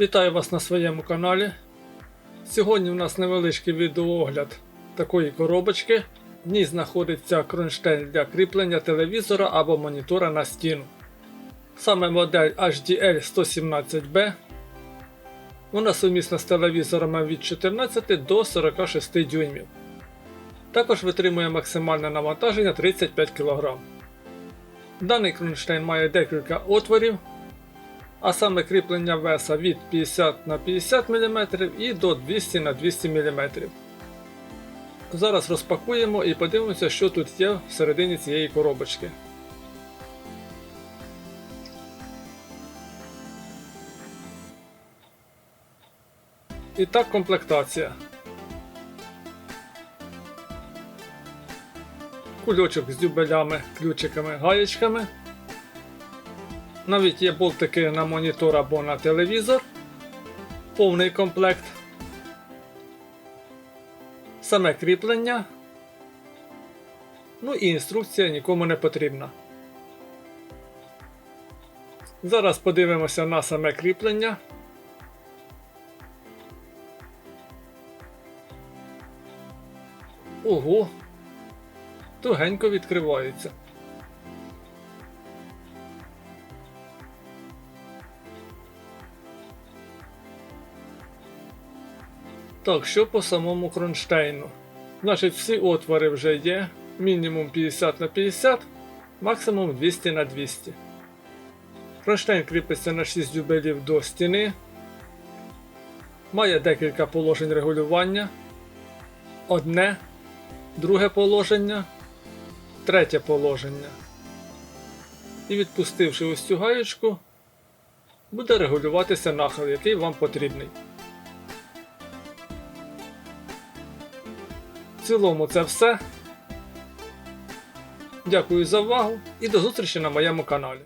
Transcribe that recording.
Вітаю вас на своєму каналі. Сьогодні у нас невеличкий відеоогляд такої коробочки. В ній знаходиться кронштейн для кріплення телевізора або монітора на стіну. Саме модель HDL 117B. Вона сумісна з телевізорами від 14 до 46 дюймів. Також витримує максимальне навантаження 35 кг. Даний кронштейн має декілька отворів, а саме кріплення веса від 50 на 50 мм і до 200 на 200 мм. Зараз розпакуємо і подивимося, що тут є всередині цієї коробочки. І так комплектація. Кульочок з дюбелями, ключиками, гаєчками. Навіть є болтики на монітор або на телевізор. Повний комплект. Саме кріплення. Ну і інструкція нікому не потрібна. Зараз подивимося на саме кріплення. Ого! Тугенько відкривається. Так, що по самому кронштейну? Значить, всі отвори вже є. Мінімум 50 на 50, максимум 200 на 200. Кронштейн кріпиться на 6 дюбелів до стіни. Має декілька положень регулювання. Одне, друге положення, третє положення. І відпустивши ось цю гаєчку, буде регулюватися нахил, який вам потрібний. В цілому це все. Дякую за увагу і до зустрічі на моєму каналі.